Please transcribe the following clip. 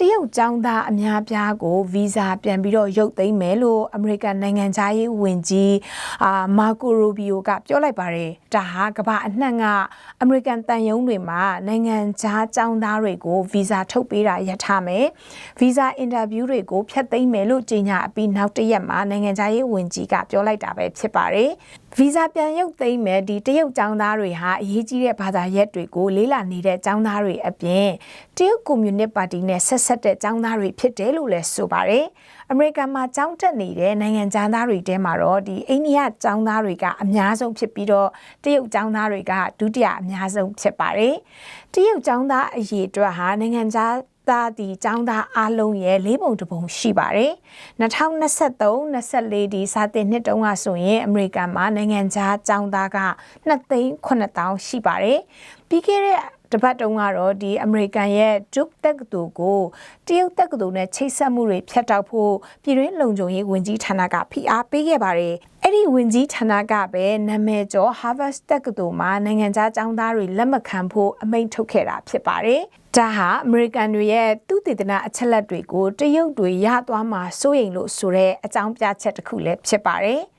တရုတ်ကျောင်းသားအများပြားကိုဗီဇာပြန်ပြီးတော့ရုပ်သိမ်းမယ်လို့အမေရိကန်နိုင်ငံသားရေးဝန်ကြီးအာမာကိုရိုဘီယိုကပြောလိုက်ပါတယ်ဒါဟာကမ္ဘာအနှံ့ကအမေရိကန်တန်ယုံတွေမှာနိုင်ငံသားကျောင်းသားတွေကိုဗီဇာထုတ်ပေးတာရထားမယ်ဗီဇာအင်တာဗျူးတွေကိုဖျက်သိမ်းမယ်လို့ကြေညာအပြီးနောက်တစ်ရက်မှာနိုင်ငံသားရေးဝန်ကြီးကပြောလိုက်တာပဲဖြစ်ပါတယ်ဗီဇာပြန်ရုပ်သိမ်းမယ်ဒီတရုတ်ကျောင်းသားတွေဟာအရေးကြီးတဲ့ဘာသာရပ်တွေကိုလေးလာနေတဲ့ကျောင်းသားတွေအပြင်တရုတ်ကွန်မြူနစ်ပါတီနဲ့ဆက်ဆက်တဲ့ចောင်းသားတွေဖြစ်တယ်လို့လည်းဆိုပါတယ်။အမေရိကန်မှာចောင်းတက်နေတဲ့နိုင်ငံသားတွေထဲမှာတော့ဒီအိန္ဒိယចောင်းသားတွေကအများဆုံးဖြစ်ပြီးတော့တရုတ်ចောင်းသားတွေကဒုတိယအများဆုံးဖြစ်ပါတယ်။တရုတ်ចောင်းသားအရေးအတွက်ဟာနိုင်ငံသားသားဒီចောင်းသားအလုံးရဲ့လေးပုံတစ်ပုံရှိပါတယ်2023 24ဒီစာတင်နှစ်တုန်းကဆိုရင်အမေရိကန်မှာနိုင်ငံခြားចောင်းသားက2သိန်း9000ရှိပါတယ်ပြီးခဲ့တဲ့ တပတ်တုန်းကတော့ဒီအမေရိကန်ရဲ့ Duke တက္ကသိုလ်ကိုတရုတ်တက္ကသိုလ်နဲ့ချိတ်ဆက်မှုတွေဖျက်တောက်ဖို့ပြည်တွင်းလုံခြုံရေးဝန်ကြီးဌာနကဖိအားပေးခဲ့ပါတယ်။အဲ့ဒီဝန်ကြီးဌာနကပဲနာမည်ကျော် Harvard တက္ကသိုလ်မှာနိုင်ငံခြားကျောင်းသားတွေလက်မခံဖို့အမိန့်ထုတ်ခဲ့တာဖြစ်ပါတယ်။ဒါဟာအမေရိကန်တွေရဲ့သူတည်တနာအချက်လက်တွေကိုတရုတ်တွေရသွားမှာစိုးရိမ်လို့ဆိုတဲ့အကြောင်းပြချက်တစ်ခုလည်းဖြစ်ပါတယ်။